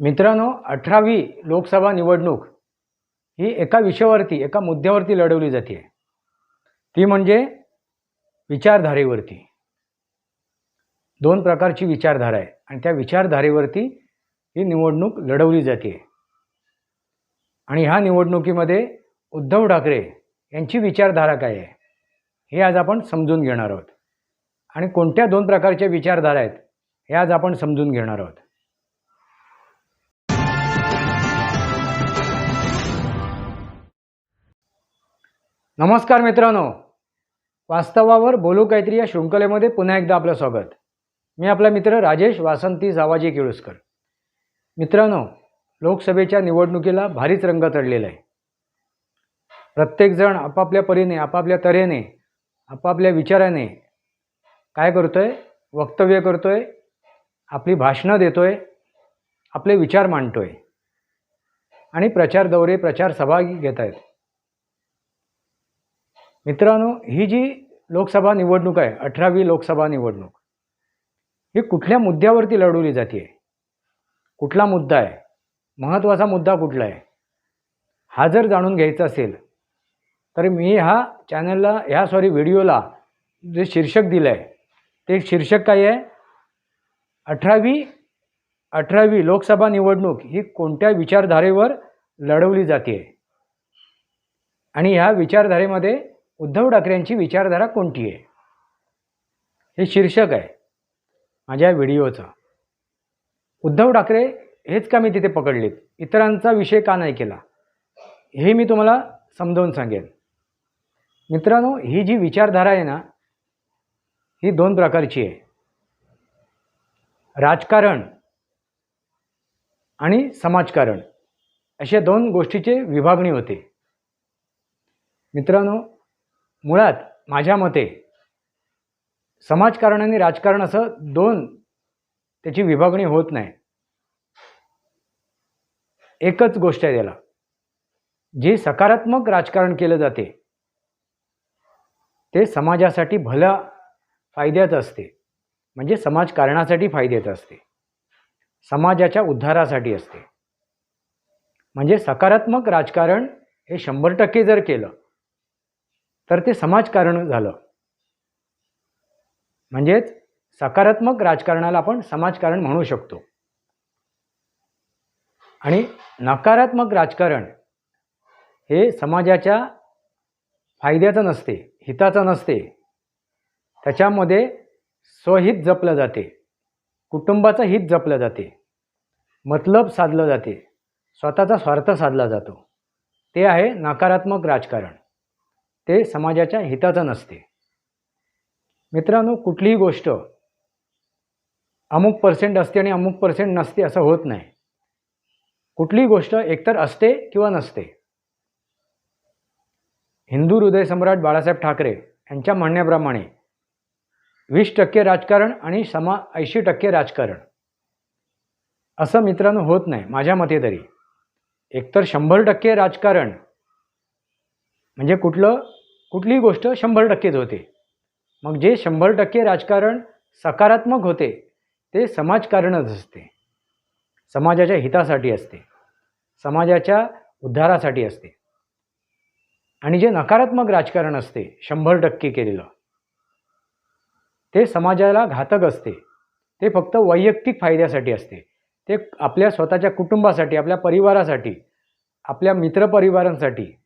मित्रांनो अठरावी लोकसभा निवडणूक ही एका विषयावरती एका मुद्द्यावरती लढवली जाते. ती म्हणजे विचारधारेवरती. दोन प्रकारची विचारधारा आहे आणि त्या विचारधारेवरती ही निवडणूक लढवली जाते. आणि ह्या निवडणुकीमध्ये उद्धव ठाकरे यांची विचारधारा काय आहे हे आज आपण समजून घेणार आहोत. आणि कोणत्या दोन प्रकारच्या विचारधारा आहेत हे आज आपण समजून घेणार आहोत. नमस्कार मित्रांनो. वास्तवावर बोलू काहीतरी या शृंखलेमध्ये पुन्हा एकदा आपलं स्वागत. मी आपला मित्र राजेश वासंती सावाजी केळुसकर. मित्रांनो लोकसभेच्या निवडणुकीला भारीच रंग चढलेला आहे. प्रत्येकजण आपापल्या परीने आपापल्या तऱ्हेने आपापल्या विचाराने काय करतोय? वक्तव्य करतोय आपली भाषणं देतोय आपले विचार मांडतोय. आणि प्रचार दौरे प्रचार सभा घेत आहेत मित्रांनो ही जी लोकसभा निवडणूक आहे अठरावी लोकसभा निवडणूक ही कुठल्या मुद्द्यावरती लढवली जाते कुठला मुद्दा आहे? महत्त्वाचा मुद्दा कुठला आहे? हा जर जाणून घ्यायचा असेल तर मी ह्या चॅनलला ह्या सॉरी व्हिडिओला जे शीर्षक दिलं आहे ते शीर्षक काय आहे? अठरावी अठरावी लोकसभा निवडणूक ही कोणत्या विचारधारेवर लढवली जाते आणि ह्या विचारधारेमध्ये उद्धव ठाकरेंची विचारधारा कोणती आहे? हे शीर्षक आहे माझ्या व्हिडिओचं. उद्धव ठाकरे हेच का मी तिथे पकडलेत? इतरांचा विषय का नाही केला? हे मी तुम्हाला समजावून सांगेन. मित्रांनो ही जी विचारधारा आहे ना ही दोन प्रकारची आहे. राजकारण आणि समाजकारण. अशा दोन गोष्टीचे विभागणी होते. मित्रांनो मुळात माझ्या मते समाजकारण आणि राजकारण असं दोन त्याची विभागणी होत नाही. एकच गोष्ट आहे त्याला. जे सकारात्मक राजकारण केलं जाते ते समाजासाठी भला फायद्याचं असते. म्हणजे समाजकारणासाठी फायद्याचं असते. समाजाच्या उद्धारासाठी असते. म्हणजे सकारात्मक राजकारण हे शंभर टक्के जर केलं तर ते समाजकारण झालं. म्हणजेच सकारात्मक राजकारणाला आपण समाजकारण म्हणू शकतो. आणि नकारात्मक राजकारण हे समाजाच्या फायद्याचं नसते हिताचं नसते. त्याच्यामध्ये स्वहित जपलं जाते. कुटुंबाचं हित जपलं जाते. मतलब साधलं जाते. स्वतःचा स्वार्थ साधला जातो. ते आहे नकारात्मक राजकारण. ते समाजाच्या हिताचं नसते. मित्रांनो कुठलीही गोष्ट अमुक पर्सेंट असते आणि अमुक पर्सेंट नसते असं होत नाही. कुठलीही गोष्ट एकतर असते किंवा नसते. हिंदू हृदयसम्राट बाळासाहेब ठाकरे यांच्या म्हणण्याप्रमाणे वीस टक्के राजकारण आणि समा ऐंशी टक्के राजकारण. असं मित्रांनो होत नाही माझ्या मते तरी. एकतर शंभर टक्के राजकारण म्हणजे कुठलं कुठलीही गोष्ट शंभर टक्केच होते. मग जे शंभर टक्के राजकारण सकारात्मक होते ते समाजकारणच असते. समाजाच्या हितासाठी असते. समाजाच्या उद्धारासाठी असते. आणि जे नकारात्मक राजकारण असते शंभर टक्के केलेलं ते समाजाला घातक असते. ते फक्त वैयक्तिक फायद्यासाठी असते. ते आपल्या स्वतःच्या कुटुंबासाठी आपल्या परिवारासाठी आपल्या मित्रपरिवारांसाठी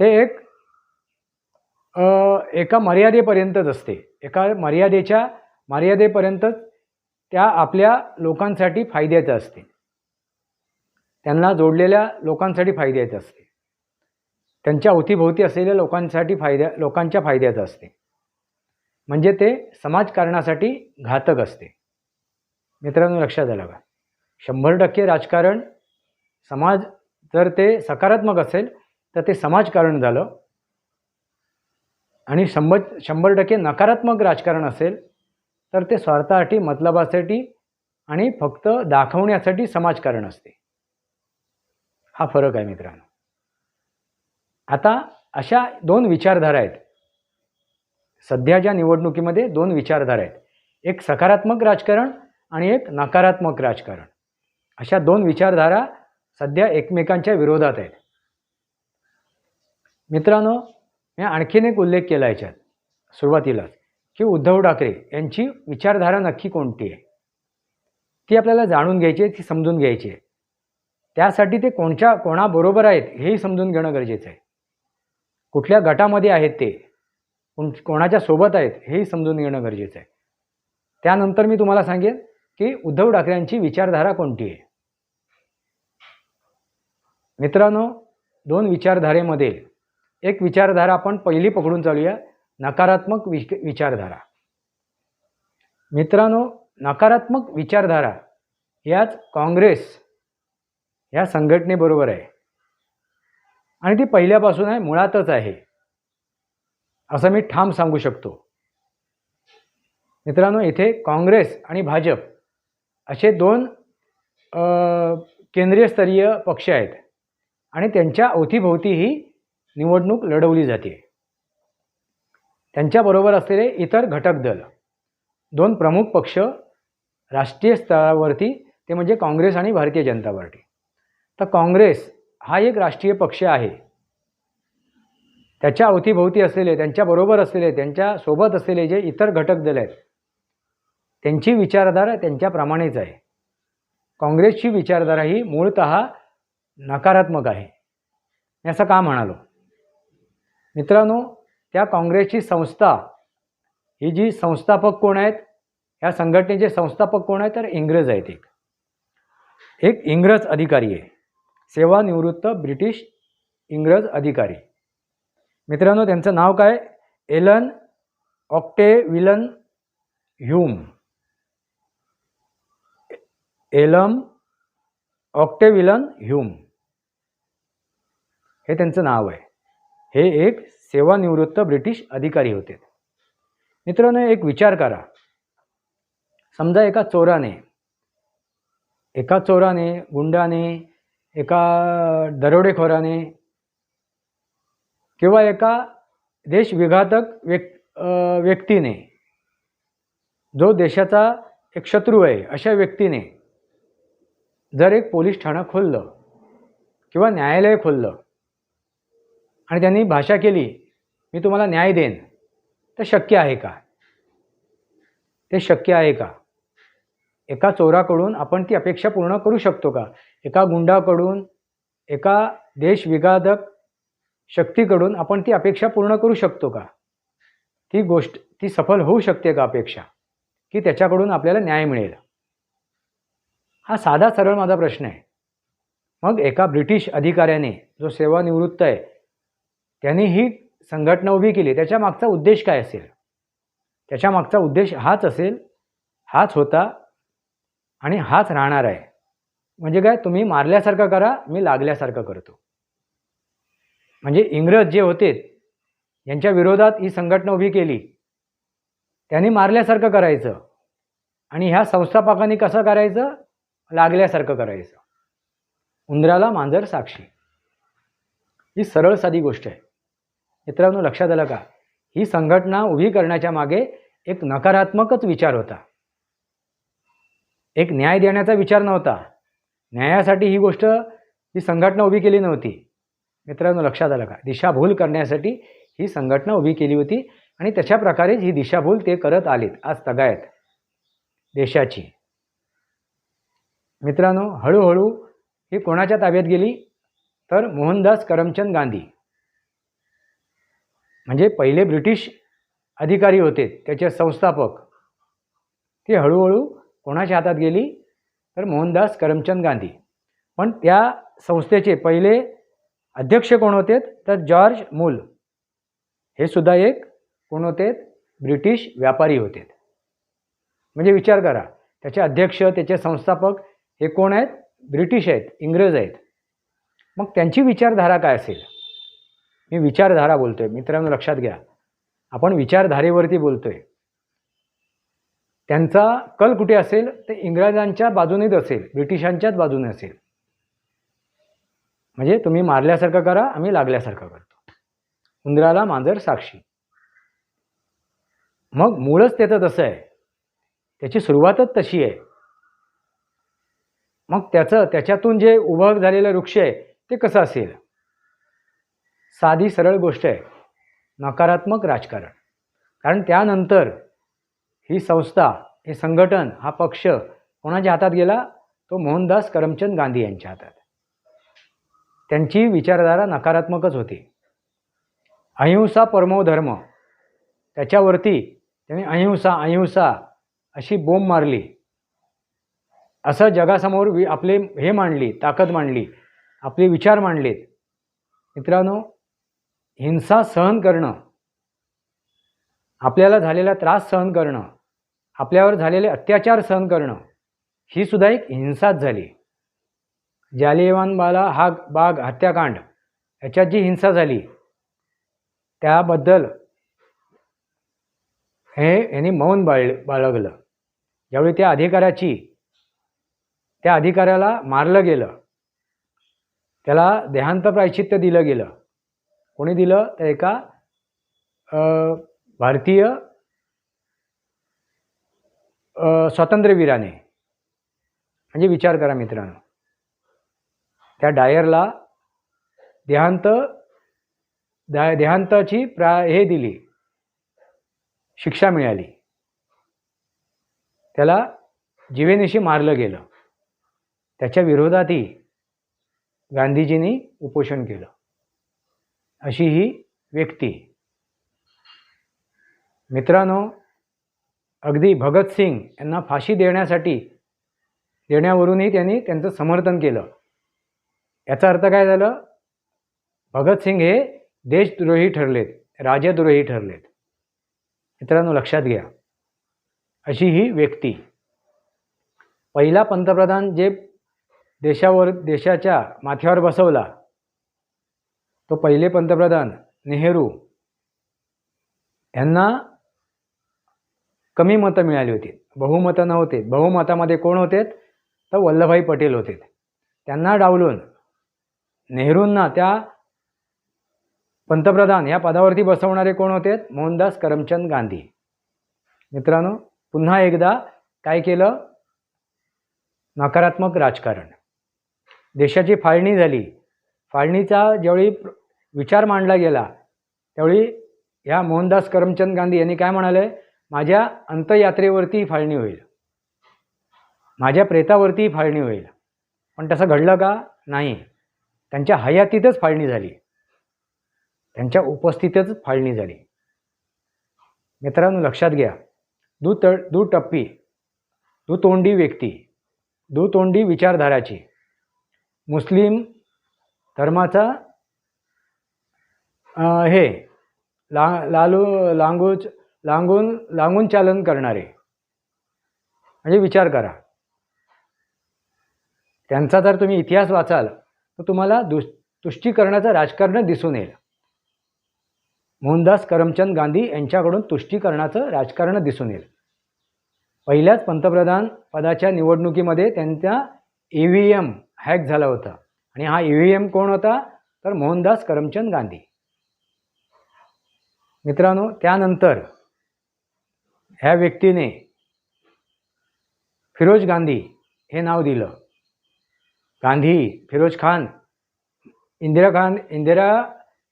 ते एक एका मर्यादेपर्यंतच असते. एका मर्यादेच्या मर्यादेपर्यंतच त्या आपल्या लोकांसाठी फायद्याचं असते. त्यांना जोडलेल्या लोकांसाठी फायद्याचं असते. त्यांच्या अवतीभोवती असलेल्या लोकांसाठी फायद्या लोकांच्या फायद्याचं असते. म्हणजे ते समाजकारणासाठी घातक असते. मित्रांनो लक्षात आलं का? शंभर टक्के राजकारण समाज जर ते सकारात्मक असेल तर ते समाजकारण झालं. आणि शंभर शंभर टक्के नकारात्मक राजकारण असेल तर ते स्वार्थासाठी मतलबासाठी आणि फक्त दाखवण्यासाठी समाजकारण असते. हा फरक आहे मित्रांनो. आता अशा दोन विचारधारा आहेत. सध्याच्या निवडणुकीमध्ये दोन विचारधारा आहेत. एक सकारात्मक राजकारण आणि एक नकारात्मक राजकारण. अशा दोन विचारधारा सध्या एकमेकांच्या विरोधात आहेत. मित्रांनो मी आणखीन एक उल्लेख केला याच्यात सुरुवातीलाच की उद्धव ठाकरे यांची विचारधारा नक्की कोणती आहे? ती आपल्याला जाणून घ्यायची आहे ती समजून घ्यायची आहे. त्यासाठी ते कोणच्या कोणाबरोबर आहेत हेही समजून घेणं गरजेचं आहे. कुठल्या गटामध्ये आहेत ते कोण कोणाच्या सोबत आहेत हेही समजून घेणं गरजेचं आहे. त्यानंतर मी तुम्हाला सांगेन की उद्धव ठाकरेंची विचारधारा कोणती आहे? मित्रांनो दोन विचारधारेमध्ये एक विचारधारा आपण पहिली पकडून चालूया. नकारात्मक वि विचारधारा. मित्रांनो नकारात्मक विचारधारा याच काँग्रेस या संघटनेबरोबर आहे. आणि ती पहिल्यापासून आहे मुळातच आहे. असं मी ठाम सांगू शकतो. मित्रांनो इथे काँग्रेस आणि भाजप असे दोन केंद्रीय स्तरीय पक्ष आहेत. आणि त्यांच्या अवतीभोवती ही निवडणूक लढवली जाते. त्यांच्याबरोबर असलेले इतर घटक दल दोन प्रमुख पक्ष राष्ट्रीय स्तरावरती ते म्हणजे काँग्रेस आणि भारतीय जनता पार्टी. तर काँग्रेस हा एक राष्ट्रीय पक्ष आहे. त्याच्या अवतीभोवती असलेले त्यांच्याबरोबर असलेले त्यांच्यासोबत असलेले जे इतर घटक दल आहेत त्यांची विचारधारा त्यांच्याप्रमाणेच आहे. काँग्रेसची विचारधारा ही मूळत नकारात्मक आहे. मी असं का म्हणालो? मित्रांनो त्या काँग्रेसची संस्था ही जी संस्थापक कोण आहेत? या संघटनेचे संस्थापक कोण आहेत? तर इंग्रज आहेत एक. एक इंग्रज अधिकारी आहे. सेवानिवृत्त ब्रिटिश इंग्रज अधिकारी. मित्रांनो त्यांचं नाव काय? Allan Octavian Hume. Allan Octavian Hume. हे त्यांचं नाव आहे. हे एक सेवानिवृत्त ब्रिटिश अधिकारी होते. मित्रांनो एक विचार करा. समजा एका चोराने एका चोराने गुंडाने एका दरोडेखोराने किंवा एका देशविघातक व्यक् व्यक्तीने जो देशाचा एक शत्रू आहे अशा व्यक्तीने जर एक पोलीस ठाणं खोललं किंवा न्यायालय खोललं आणि त्यांनी भाषा केली मी तुम्हाला न्याय देईन. तर शक्य आहे का? ते शक्य आहे का? एका चोराकडून आपण ती अपेक्षा पूर्ण करू शकतो का? एका गुंडाकडून एका देशविघातक शक्तीकडून आपण ती अपेक्षा पूर्ण करू शकतो का? ती गोष्ट ती सफल होऊ शकते का अपेक्षा? की त्याच्याकडून आपल्याला न्याय मिळेल? हा साधा सरळ माझा प्रश्न आहे. मग एका ब्रिटिश अधिकाऱ्याने जो सेवानिवृत्त आहे त्यांनी ही संघटना उभी केली. त्याच्या मागचा उद्देश काय असेल? त्याच्या मागचा उद्देश हाच असेल हाच होता आणि हाच राहणार आहे. म्हणजे काय? तुम्ही मारल्यासारखं करा मी लागल्यासारखं करतो. म्हणजे इंग्रज जे होते यांच्या विरोधात ही संघटना उभी केली. त्यांनी मारल्यासारखं करायचं. आणि ह्या संस्थापकांनी कसं करायचं? लागल्यासारखं करायचं. उंदराला मांजर साक्षी. ही सरळ साधी गोष्ट आहे. मित्रांनो लक्षात आलं का? ही संघटना उभी करण्याच्या मागे एक नकारात्मकच विचार होता. एक न्याय देण्याचा विचार नव्हता. न्यायासाठी ही गोष्ट ही संघटना उभी केली नव्हती. मित्रांनो लक्षात आलं का? दिशाभूल करण्यासाठी ही संघटना उभी केली होती आणि तशा प्रकारेच ही दिशाभूल ते करत आलेत आज तगायत देशाची. मित्रांनो हळूहळू ही कोणाच्या ताब्यात गेली? तर मोहनदास करमचंद गांधी. म्हणजे पहिले ब्रिटिश अधिकारी होते त्याचे संस्थापक. ती हळूहळू कोणाच्या हातात गेली? तर मोहनदास करमचंद गांधी. पण त्या संस्थेचे पहिले अध्यक्ष कोण होते? तर जॉर्ज मूल. हे सुद्धा एक कोण होते? ब्रिटिश व्यापारी होते. म्हणजे विचार करा त्याचे अध्यक्ष त्याचे संस्थापक हे कोण आहेत? ब्रिटिश आहेत इंग्रज आहेत. मग त्यांची विचारधारा काय असेल? मी विचारधारा बोलतोय. मित्रांनो लक्षात घ्या. आपण विचारधारेवरती बोलतोय. त्यांचा कल कुठे असेल? ते इंग्रजांच्या बाजूनेच असेल. ब्रिटिशांच्याच बाजूने असेल. म्हणजे तुम्ही मारल्यासारखं करा आम्ही लागल्यासारखं करतो. उंदराला मांजर साक्षी. मग मूळच त्याचं तसं आहे. त्याची सुरुवातच तशी आहे. मग त्याचं त्याच्यातून जे उभं झालेलं वृक्ष आहे ते कसं असेल? साधी सरळ गोष्ट आहे. नकारात्मक राजकारण. कारण त्यानंतर ही संस्था हे संघटन हा पक्ष कोणाच्या हातात गेला? तो मोहनदास करमचंद गांधी यांच्या हातात. त्यांची विचारधारा नकारात्मकच होती. अहिंसा परमो धर्म. त्याच्यावरती त्यांनी अहिंसा अहिंसा अशी बोंब मारली. असं जगासमोर वि आपले हे मांडली ताकद मांडली आपले विचार मांडलेत. मित्रांनो हिंसा सहन करणं आपल्याला झालेला त्रास सहन करणं आपल्यावर झालेले अत्याचार सहन करणं ही सुद्धा एक हिंसाच झाली. जालियनवाला हा बाग हत्याकांड याच्यात जी हिंसा झाली त्याबद्दल हे यांनी मौन बाळ बाळगलं. ज्यावेळी त्या अधिकाऱ्याची त्या अधिकाऱ्याला मारलं गेलं त्याला देहांत प्रायचित्त दिलं गेलं कोणी दिलं? तर एका भारतीय स्वातंत्र्यवीराने म्हणजे विचार करा मित्रांनो. त्या डायरला देहांत दा देहांताची प्रा हे दिली. शिक्षा मिळाली. त्याला जीवेनिशी मारलं गेलं. त्याच्या विरोधातही गांधीजींनी उपोषण केलं. अशी ही व्यक्ती. मित्रांनो अगदी भगतसिंग यांना फाशी देण्यासाठी देण्यावरूनही त्यांनी त्यांचं समर्थन केलं. याचा अर्थ काय झालं? भगतसिंग हे देशद्रोही ठरलेत राजद्रोही ठरलेत. मित्रांनो लक्षात घ्या. अशी ही व्यक्ती. पहिला पंतप्रधान जे देशावर देशाच्या माथ्यावर बसवला तो पहिले पंतप्रधान नेहरू. यांना कमी मतं मिळाली होती. बहुमतं नव्हते. बहुमतामध्ये कोण होते? तर वल्लभभाई पटेल होते. त्यांना डावलून नेहरूंना त्या पंतप्रधान या पदावरती बसवणारे कोण होते? मोहनदास करमचंद गांधी. मित्रांनो पुन्हा एकदा काय केलं? नकारात्मक राजकारण. देशाची फाळणी झाली. फाळणीचा ज्यावेळी विचार मांडला गेला. त्यावेळी ह्या मोहनदास करमचंद गांधी यांनी काय म्हणाले? माझ्या अंतयात्रेवरती फाळणी होईल. माझ्या प्रेतावरती फाळणी होईल. पण तसं घडलं का? नाही. त्यांच्या हयातीतच फाळणी झाली. त्यांच्या उपस्थितच फाळणी झाली. मित्रांनो लक्षात घ्या. दुत दुटप्पी दुतोंडी व्यक्ती दुतोंडी विचारधाराची. मुस्लिम धर्माचा हे ला लालू लांगूच लांगून लांगून चालन करणारे. म्हणजे विचार करा. त्यांचा जर तुम्ही इतिहास वाचाल तर तुम्हाला दुष तुष्टीकरणाचं राजकारण दिसून येईल. मोहनदास करमचंद गांधी यांच्याकडून तुष्टीकरणाचं राजकारण दिसून येईल. पहिल्याच पंतप्रधान पदाच्या निवडणुकीमध्ये त्यांचा ई व्ही एम हॅक झाला होता. आणि हा ई व्ही एम कोण होता? तर मोहनदास करमचंद गांधी. मित्रांनो त्यानंतर ह्या व्यक्तीने फिरोज गांधी हे नाव दिलं. गांधी फिरोज खान इंदिरा खान इंदिरा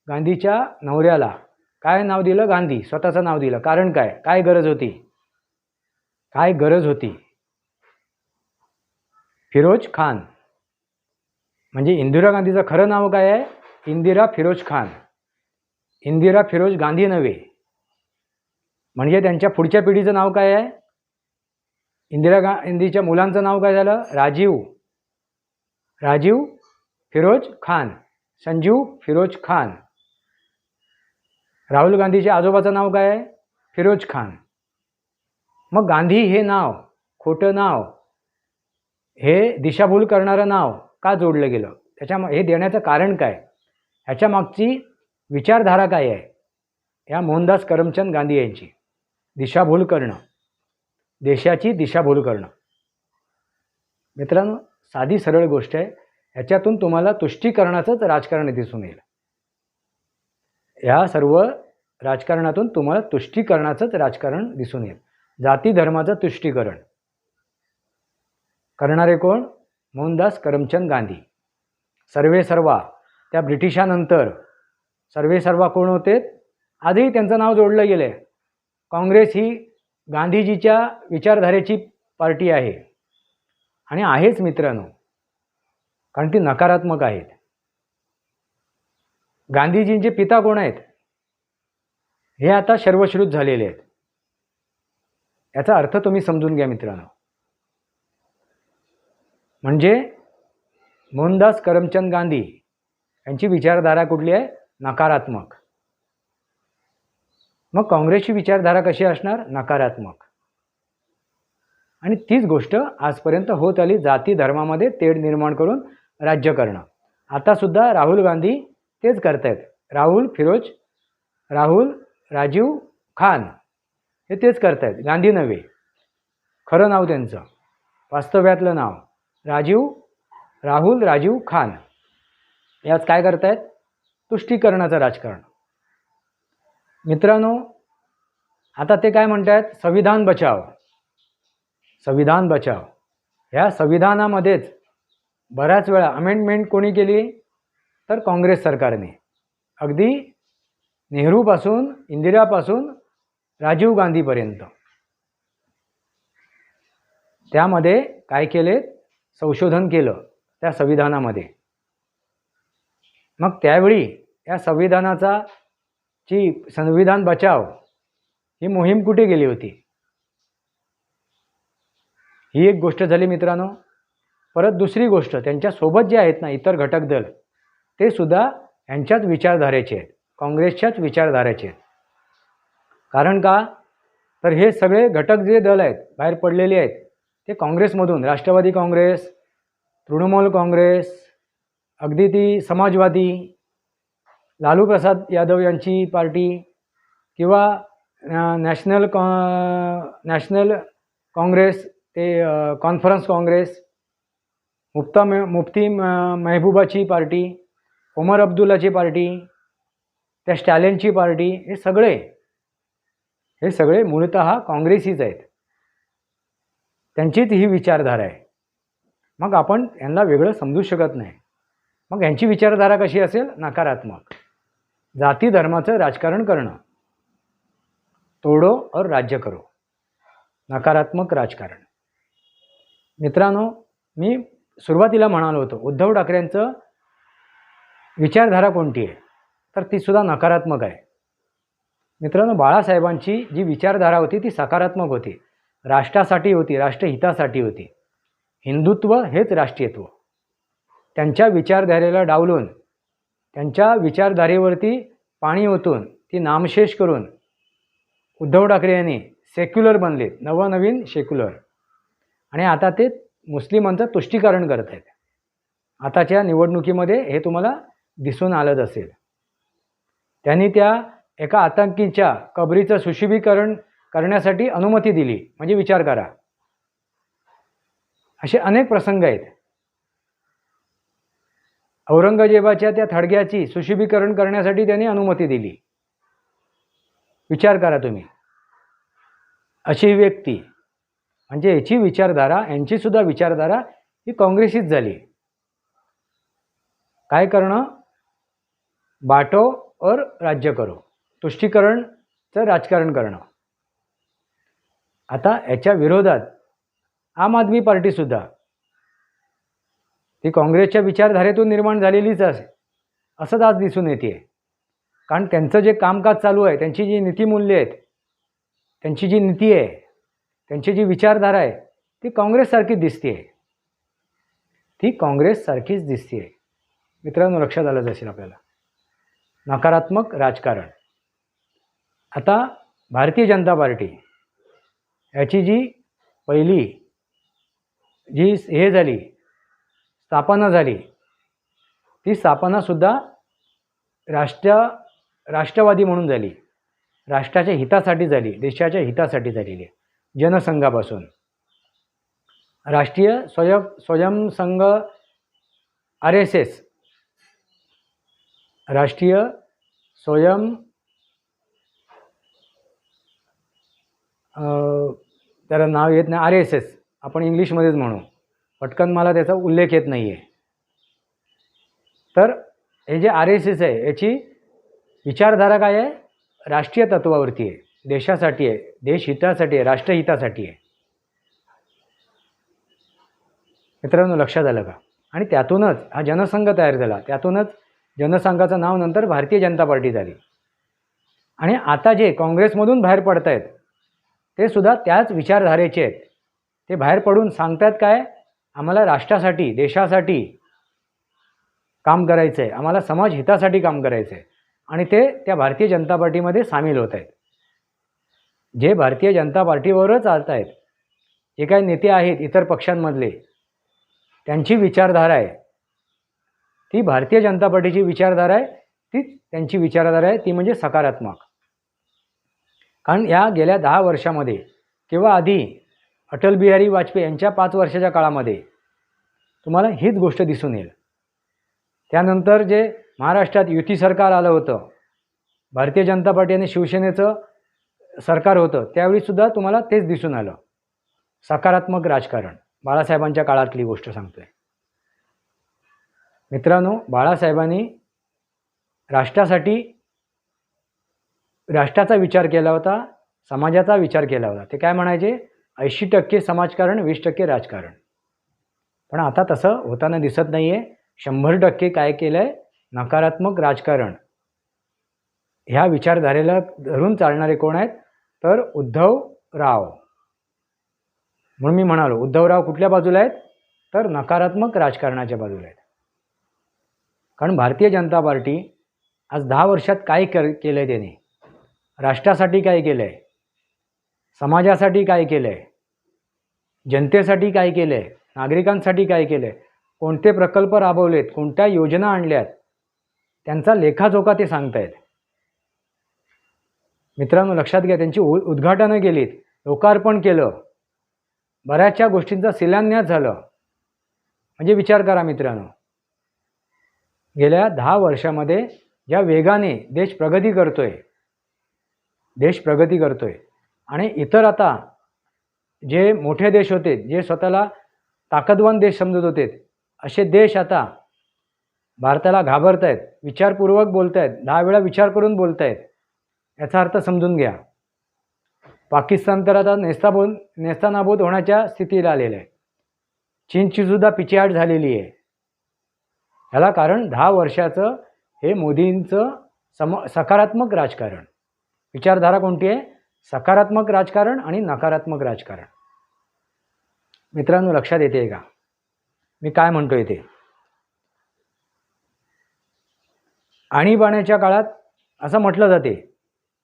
गांधीच्या नवऱ्याला काय नाव दिलं? गांधी स्वतःचं नाव दिलं. कारण काय? काय गरज होती? काय गरज होती? फिरोज खान. म्हणजे इंदिरा गांधीचं खरं नाव काय आहे? इंदिरा फिरोज खान. इंदिरा फिरोज गांधी नव्हे. म्हणजे त्यांच्या पुढच्या पिढीचं नाव काय आहे? इंदिरा गांधीच्या मुलांचं नाव काय झालं? राजीव. राजीव फिरोज खान. संजीव फिरोज खान. राहुल गांधीच्या आजोबाचं नाव काय आहे? फिरोज खान. मग गांधी हे नाव खोटं नाव हे दिशाभूल करणारं नाव का जोडलं गेलं? त्याच्या हे देण्याचं कारण काय? ह्याच्या मागची विचारधारा काय आहे? या मोहनदास करमचंद गांधी यांची. दिशाभूल करणं. देशाची दिशाभूल करणं. मित्रांनो साधी सरळ गोष्ट आहे. ह्याच्यातून तुम्हाला तुष्टीकरणाचंच राजकारण दिसून येईल. ह्या सर्व राजकारणातून तुम्हाला तुष्टीकरणाचंच राजकारण दिसून येईल. जाती धर्माचं तुष्टीकरण. करणारे कोण? मोहनदास करमचंद गांधी. सर्वे सर्वा. त्या ब्रिटिशानंतर सर्वे सर्वा कोण होते. आजही त्यांचं नाव जोडलं गेलं आहे काँग्रेस ही गांधीजीच्या विचारधारेची पार्टी आहे. आणि आहेच मित्रांनो कारण ती नकारात्मक आहेत. गांधीजींचे पिता कोण आहेत? हे आता सर्वश्रुत झालेले आहेत. याचा अर्थ तुम्ही समजून घ्या मित्रांनो. म्हणजे मोहनदास करमचंद गांधी यांची विचारधारा कुठली आहे? नकारात्मक. मग काँग्रेसची विचारधारा कशी असणार? नकारात्मक. आणि तीच गोष्ट आजपर्यंत होत आली जाती धर्मामध्ये तेढ निर्माण करून राज्य करणं. आतासुद्धा राहुल गांधी तेच करतायत. राहुल फिरोज राहुल राजीव खान हे तेच करतायत. गांधी नव्हे. खरं नाव त्यांचं. वास्तव्यातलं नाव. राजीव राहुल राजीव खान. याच काय करतायत? तुष्टीकरणाचं राजकारण. मित्रांनो आता ते काय म्हणतायत? संविधान बचाव. संविधान बचाव. ह्या संविधानामध्येच बऱ्याच वेळा अमेंडमेंट कोणी केली? तर काँग्रेस सरकारने. अगदी नेहरूपासून इंदिरापासून राजीव गांधीपर्यंत. त्यामध्ये काय केले संशोधन केलं त्या संविधानामध्ये. मग त्यावेळी या संविधानाचा ची संविधान बचाव ही मोहीम कुठे गेली होती? ही एक गोष्ट झाली मित्रांनो. परत दुसरी गोष्ट त्यांच्यासोबत जे आहेत ना इतर घटक दल ते सुद्धा यांच्याच विचारधारेचे आहेत. काँग्रेसच्याच विचारधारेचे आहेत. कारण का? तर हे सगळे घटक जे दल आहेत बाहेर पडलेले आहेत ते काँग्रेसमधून राष्ट्रवादी काँग्रेस तृणमूल काँग्रेस अगदी ती समाजवादी लालू प्रसाद यादव यांची पार्टी किंवा नॅशनल कॉ नॅशनल काँग्रेस ते कॉन्फरन्स काँग्रेस मुफ्ता मे मुफ्ती मेहबूबाची पार्टी उमर अब्दुल्लाची पार्टी त्या स्टॅलिनची पार्टी हे सगळे हे सगळे मूळत काँग्रेसीच आहेत. त्यांचीच ही विचारधारा आहे. मग आपण यांना वेगळं समजू शकत नाही. मग यांची विचारधारा कशी असेल? नकारात्मक. जाती धर्माचं राजकारण करणं. तोडो और राज्य करो. नकारात्मक राजकारण. मित्रांनो मी सुरुवातीला म्हणालो होतो उद्धव ठाकरेंचं विचारधारा कोणती आहे? तर ती सुद्धा नकारात्मक आहे. मित्रांनो बाळासाहेबांची जी विचारधारा होती ती सकारात्मक होती. राष्ट्रासाठी होती राष्ट्रहितासाठी होती. हिंदुत्व हेच राष्ट्रीयत्व. त्यांच्या विचारधारेला डावलून त्यांच्या विचारधारेवरती पाणी ओतून ती नामशेष करून उद्धव ठाकरे यांनी सेक्युलर बनले नवनवीन सेक्युलर. आणि आता ते मुस्लिमांचं तुष्टीकरण करत आहेत. आताच्या निवडणुकीमध्ये हे तुम्हाला दिसून आलंच असेल. त्यांनी त्या एका आतंकीच्या कबरीचं सुशोभीकरण करण्यासाठी अनुमती दिली. म्हणजे विचार करा. असे अनेक प्रसंग आहेत. औरंगजेबाच्या त्या थडग्याची सुशोभीकरण करण्यासाठी त्यांनी अनुमती दिली. विचार करा तुम्ही. अशी व्यक्ती म्हणजे याची विचारधारा यांची सुद्धा विचारधारा ही काँग्रेसीच झाली. काय करणं? बाटो और राज्य करो. तुष्टीकरणचं राजकारण करणं. आता याच्या विरोधात आम आदमी पार्टीसुद्धा ती काँग्रेसच्या विचारधारेतून निर्माण झालेलीच असे. असंच आज दिसून येते कारण त्यांचं जे कामकाज चालू आहे त्यांची जी नीतिमूल्य आहेत त्यांची जी नीती आहे त्यांची जी विचारधारा आहे ती काँग्रेससारखीच दिसते ती काँग्रेससारखीच दिसते मित्रांनो लक्षात आलंच असेल आपल्याला. नकारात्मक राजकारण. आता भारतीय जनता पार्टी याची जी पहिली जी हे झाली स्थापना झाली. ती स्थापनासुद्धा राष्ट्र राष्ट्रवादी म्हणून झाली. राष्ट्राच्या हितासाठी झाली देशाच्या हितासाठी झालेली आहे. जनसंघापासून. राष्ट्रीय स्वयं स्वयंसंघ आर एस एस. राष्ट्रीय स्वयं त्याला नाव येत नाही आर एस एस. आपण इंग्लिशमध्येच म्हणू. पटकन मला त्याचा उल्लेख येत नाही आहे तर हे जे आर एस एस आहे याची विचारधारा काय आहे? राष्ट्रीय तत्वावरती आहे. देशासाठी आहे. देशहितासाठी आहे. राष्ट्रहितासाठी आहे. मित्रांनो लक्षात आलं का? आणि त्यातूनच हा जनसंघ तयार झाला. त्यातूनच जनसंघाचं नाव नंतर भारतीय जनता पार्टी झाली. आणि आता जे काँग्रेसमधून बाहेर पडत आहेत ते सुद्धा त्याच विचारधारेचे आहेत. ते बाहेर पडून सांगतात काय? आम्हाला राष्ट्रासाठी देशासाठी काम करायचं आहे आम्हाला समाज हितासाठी काम करायचं आहे आणि ते त्या भारतीय जनता पार्टीमध्ये सामील होत आहेत. जे भारतीय जनता पार्टीवरच चालत आहेत जे काही नेते आहेत इतर पक्षांमधले त्यांची विचारधारा आहे. ती भारतीय जनता पार्टीची विचारधारा आहे ती त्यांची विचारधारा आहे ती म्हणजे सकारात्मक. कारण या गेल्या दहा वर्षामध्ये किंवा आधी अटल बिहारी वाजपेयी यांच्या पाच वर्षाच्या काळामध्ये तुम्हाला हीच गोष्ट दिसून येईल. त्यानंतर जे महाराष्ट्रात युती सरकार आलं होतं भारतीय जनता पार्टी आणि शिवसेनेचं सरकार होतं त्यावेळीसुद्धा तुम्हाला तेच दिसून आलं. सकारात्मक राजकारण. बाळासाहेबांच्या काळातली गोष्ट सांगतोय. मित्रांनो बाळासाहेबांनी राष्ट्रासाठी राष्ट्राचा विचार केला होता समाजाचा विचार केला होता. ते काय म्हणायचे? ऐंशी टक्के समाजकारण वीस टक्के राजकारण. पण आता तसं होताना दिसत नाही आहे शंभर टक्के काय केलं आहे नकारात्मक राजकारण. ह्या विचारधारेला धरून चालणारे कोण आहेत? तर उद्धवराव म्हणून मी म्हणालो उद्धवराव कुठल्या बाजूला आहेत? तर नकारात्मक राजकारणाच्या बाजूला आहेत. कारण भारतीय जनता पार्टी आज दहा वर्षात काय कर केलं आहे त्याने? राष्ट्रासाठी काय केलं आहे समाजासाठी काय केलं आहे जनतेसाठी काय केलं आहे नागरिकांसाठी काय केलं आहे कोणते प्रकल्प राबवलेत? कोणत्या योजना आणल्यात? त्यांचा लेखाजोखा ते सांगतायत. मित्रांनो लक्षात घ्या त्यांची उ उद्घाटनं केलीत लोकार्पण केलं. बऱ्याचशा गोष्टींचा शिलान्यास झालं. म्हणजे विचार करा मित्रांनो. गेल्या दहा वर्षामध्ये ज्या वेगाने देश प्रगती करतोय देश प्रगती करतोय आणि इतर आता जे मोठे देश होते जे स्वतःला ताकदवान देश समजत होते असे देश आता भारताला घाबरत आहेत विचारपूर्वक बोलत आहेत दहा वेळा विचार करून बोलत आहेत याचा अर्थ समजून घ्या. पाकिस्तान तर आता नेस्ताबोध नेस्तानाबूद होण्याच्या स्थितीला आलेलं आहे. चीनची सुद्धा पिछेहाट झालेली आहे. ह्याला कारण दहा वर्षाचं हे मोदींचं सम सकारात्मक राजकारण. विचारधारा कोणती आहे? सकारात्मक राजकारण आणि नकारात्मक राजकारण. मित्रांनो लक्षात येते का? मी काय म्हणतो ते आणीबाणीच्या काळात असं म्हटलं जाते.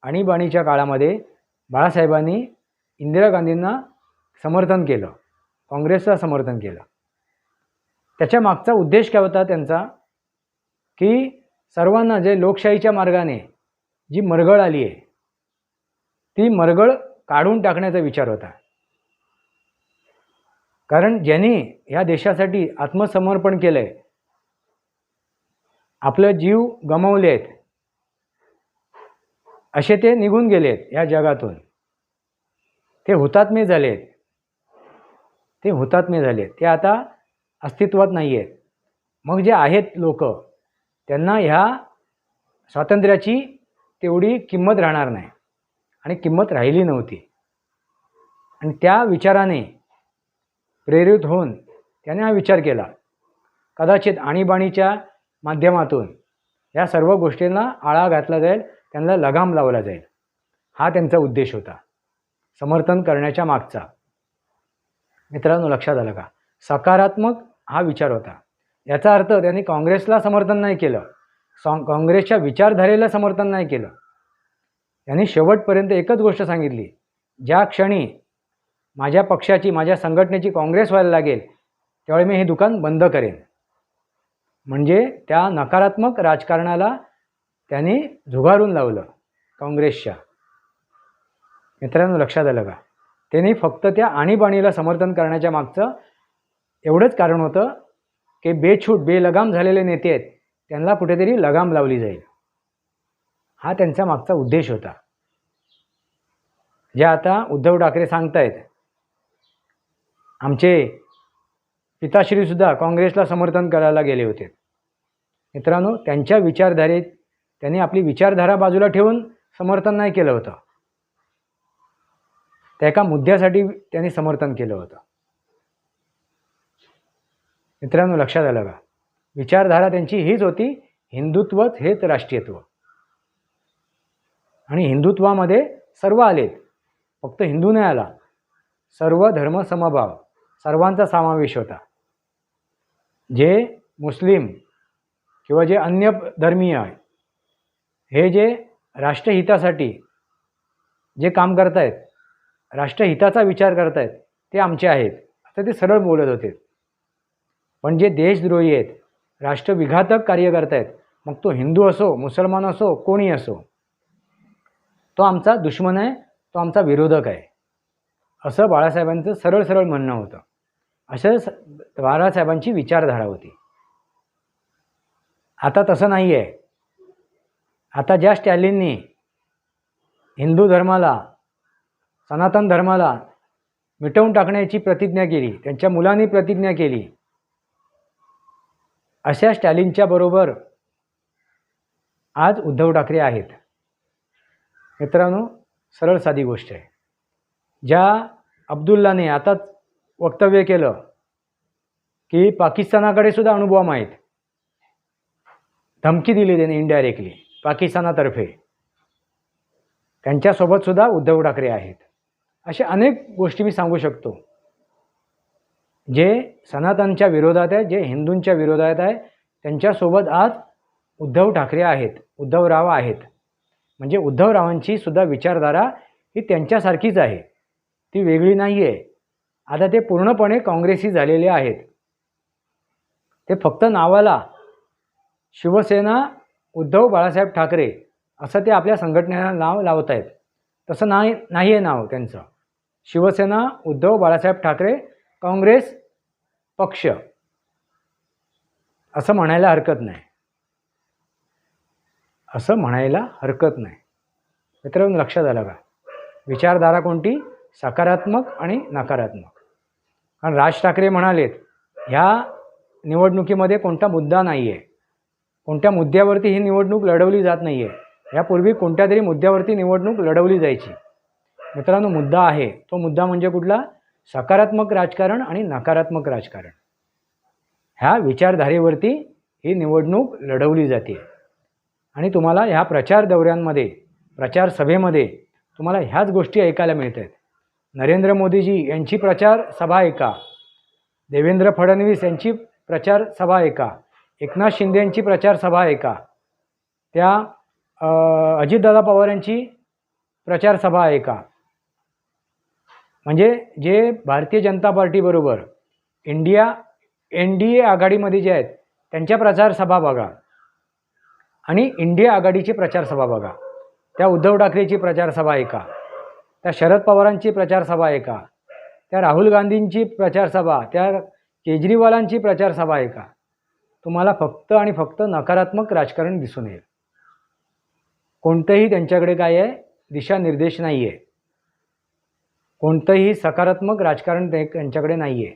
आणीबाणीच्या काळामध्ये बाळासाहेबांनी इंदिरा गांधींना समर्थन केलं. काँग्रेसचं समर्थन केलं. त्याच्या मागचा उद्देश काय होता त्यांचा? की सर्वांना जे लोकशाहीच्या मार्गाने जी मरगळ आली आहे ती मरगळ काढून टाकण्याचा विचार होता. कारण ज्यांनी ह्या देशासाठी आत्मसमर्पण केलं आहे आपलं जीव गमावले आहेत असे ते निघून गेलेत या जगातून. ते हुतात्मे झालेत ते हुतात्मे झालेत ते आता अस्तित्वात नाही आहेत मग जे आहेत लोक त्यांना ह्या स्वातंत्र्याची तेवढी किंमत राहणार नाही. आणि किंमत राहिली नव्हती. आणि त्या विचाराने प्रेरित होऊन त्याने हा विचार केला. कदाचित आणीबाणीच्या माध्यमातून या सर्व गोष्टींना आळा घातला जाईल त्यांना लगाम लावला जाईल. हा त्यांचा उद्देश होता. समर्थन करण्याच्या मागचा. मित्रांनो लक्षात आलं का? सकारात्मक हा विचार होता. याचा अर्थ त्यांनी काँग्रेसला समर्थन नाही केलं. सॉ काँग्रेसच्या विचारधारेला समर्थन नाही केलं. त्यांनी शेवटपर्यंत एकच गोष्ट सांगितली. ज्या क्षणी माझ्या पक्षाची माझ्या संघटनेची काँग्रेस व्हायला लागेल त्यावेळी मी हे दुकान बंद करेन. म्हणजे त्या नकारात्मक राजकारणाला त्यांनी झुगारून लावलं काँग्रेसच्या. मित्रांनो लक्षात आलं का? त्यांनी फक्त त्या आणीबाणीला समर्थन करण्याच्या मागचं एवढंच कारण होतं की बेछूट बेलगाम झालेले नेते आहेत त्यांना कुठेतरी लगाम लावली जाईल. हा त्यांचा मागचा उद्देश होता. जे आता उद्धव ठाकरे सांगतायत आमचे पिताश्रीसुद्धा काँग्रेसला समर्थन करायला गेले होते. मित्रांनो त्यांच्या विचारधारेत त्यांनी आपली विचारधारा बाजूला ठेवून समर्थन नाही केलं होतं. त्या एका मुद्द्यासाठी त्यांनी समर्थन केलं होतं. मित्रांनो लक्षात आलं का? विचारधारा त्यांची हीच होती हिंदुत्वच हेच राष्ट्रीयत्व. आणि हिंदुत्वामध्ये सर्व आलेत. फक्त हिंदू नाही आला. सर्व धर्म समभाव. सर्वांचा समावेश होता. जे मुस्लिम किंवा जे अन्य धर्मीय आहे हे जे राष्ट्रहितासाठी जे काम करतायत राष्ट्रहिताचा विचार करतायत ते आमचे आहेत. असं ते सरळ बोलत होते. पण जे देशद्रोही आहेत राष्ट्रविघातक कार्य करतायत मग तो हिंदू असो मुसलमान असो कोणी असो तो आमचा दुश्मन आहे तो आमचा विरोधक आहे. असं बाळासाहेबांचं सरळ सरळ म्हणणं होतं. असं स- बाळासाहेबांची विचारधारा होती. आता तसं नाही आहे आता ज्या स्टॅलिननी हिंदू धर्माला सनातन धर्माला मिटवून टाकण्याची प्रतिज्ञा केली त्यांच्या मुलांनी प्रतिज्ञा केली अशा स्टॅलिनच्या बरोबर आज उद्धव ठाकरे आहेत. मित्रांनो सरळ साधी गोष्ट आहे. ज्या अब्दुल्लाने आताच वक्तव्य केलं की पाकिस्तानाकडे सुद्धा अनुभव आहेत. धमकी दिली त्याने इनडायरेक्टली पाकिस्तानातर्फे. त्यांच्यासोबत सुद्धा उद्धव ठाकरे आहेत. अशा अनेक गोष्टी मी सांगू शकतो. जे सनातनच्या विरोधात आहे जे हिंदूंच्या विरोधात आहे त्यांच्यासोबत आज उद्धव ठाकरे आहेत उद्धवराव आहेत. म्हणजे उद्धवरावांची सुद्धा विचारधारा ही त्यांच्यासारखीच आहे. ती वेगळी नाही आहे आता ते पूर्णपणे काँग्रेसी झालेले आहेत. ते फक्त नावाला शिवसेना उद्धव बाळासाहेब ठाकरे असं ते आपल्या संघटनेला नाव लावत आहेत तसं नाही नाही आहे नाव त्यांचं. शिवसेना उद्धव बाळासाहेब ठाकरे काँग्रेस पक्ष. असं म्हणायला हरकत नाही. असं म्हणायला हरकत नाही. मित्रांनो लक्षात आलं का? विचारधारा कोणती? सकारात्मक आणि नकारात्मक. कारण राज ठाकरे म्हणालेत ह्या निवडणुकीमध्ये कोणता मुद्दा नाही आहे कोणत्या मुद्द्यावरती ही निवडणूक लढवली जात नाही आहे यापूर्वी कोणत्या तरी मुद्द्यावरती निवडणूक लढवली जायची. मित्रांनो मुद्दा आहे. तो मुद्दा म्हणजे कुठला? सकारात्मक राजकारण आणि नकारात्मक राजकारण. ह्या विचारधारेवरती ही निवडणूक लढवली जाते. आणि तुम्हाला ह्या प्रचार दौऱ्यांमध्ये प्रचार सभेमध्ये तुम्हाला ह्याच गोष्टी ऐकायला मिळत आहेत नरेंद्र मोदीजी यांची प्रचार सभा ऐका. देवेंद्र फडणवीस यांची प्रचार सभा ऐका. एकनाथ शिंदे यांची प्रचार सभा ऐका. त्या अजितदादा पवार यांची प्रचार सभा ऐका. म्हणजे जे भारतीय जनता पार्टीबरोबर इंडिया एन डी ए आघाडीमध्ये जे आहेत त्यांच्या प्रचार सभा बघा. आणि इंडिया आघाडीची प्रचार सभा बघा. त्या उद्धव ठाकरेची प्रचार सभा ऐका त्या शरद पवारांची प्रचार सभा ऐका त्या राहुल गांधींची प्रचार सभा त्या केजरीवालांची प्रचार सभा ऐका तुम्हाला फक्त आणि फक्त नकारात्मक राजकारण दिसून येईल. कोणतंही त्यांच्याकडे काय आहे? दिशानिर्देश नाही आहे कोणतंही सकारात्मक राजकारण ते त्यांच्याकडे नाही आहे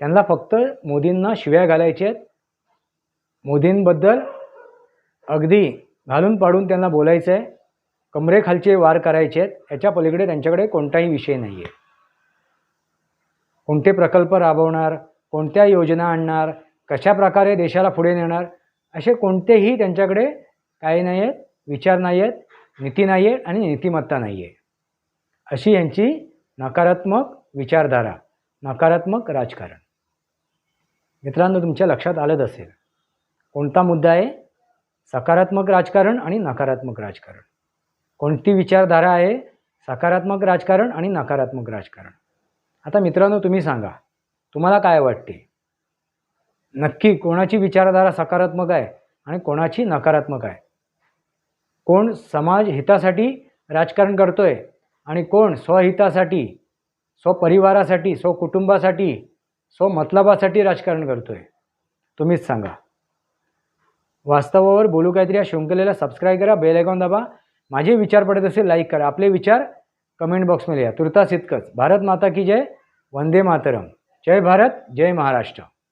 त्यांना फक्त मोदींना शिव्या घालायच्या आहेत. मोदींबद्दल अगदी घालून पाडून त्यांना बोलायचं आहे कमरेखालचे वार करायचे आहेत याच्या पलीकडे त्यांच्याकडे कोणताही विषय नाही आहे कोणते प्रकल्प राबवणार कोणत्या योजना आणणार कशा प्रकारे देशाला पुढे नेणार असे कोणतेही त्यांच्याकडे काही नाही आहेत विचार नाही आहेत नीती नाही आहे आणि नीतिमत्ता नाही आहे अशी यांची नकारात्मक विचारधारा नकारात्मक राजकारण. मित्रांनो तुमच्या लक्षात आलंच असेल. कोणता मुद्दा आहे? सकारात्मक राजकारण आणि नकारात्मक राजकारण. कोणती विचारधारा आहे? सकारात्मक राजकारण आणि नकारात्मक राजकारण. आता मित्रांनो तुम्ही सांगा तुम्हाला काय वाटते? नक्की कोणाची विचारधारा सकारात्मक आहे आणि कोणाची नकारात्मक आहे? कोण समाज हितासाठी राजकारण करतोय आणि कोण स्वहितासाठी स्वपरिवारासाठी स्वकुटुंबासाठी स्वमतलबासाठी राजकारण करतोय? तुम्हीच सांगा. वास्तवावर बोलू काहीतरी या शृंखलेला सबस्क्राईब करा बेल आयकॉन दाबा. माझे विचार पडत असेल लाईक करा. आपले विचार कमेंट बॉक्समध्ये या. तुर्तास इतकंच. भारत माता की जय. वंदे मातरम. जय भारत जय महाराष्ट्र.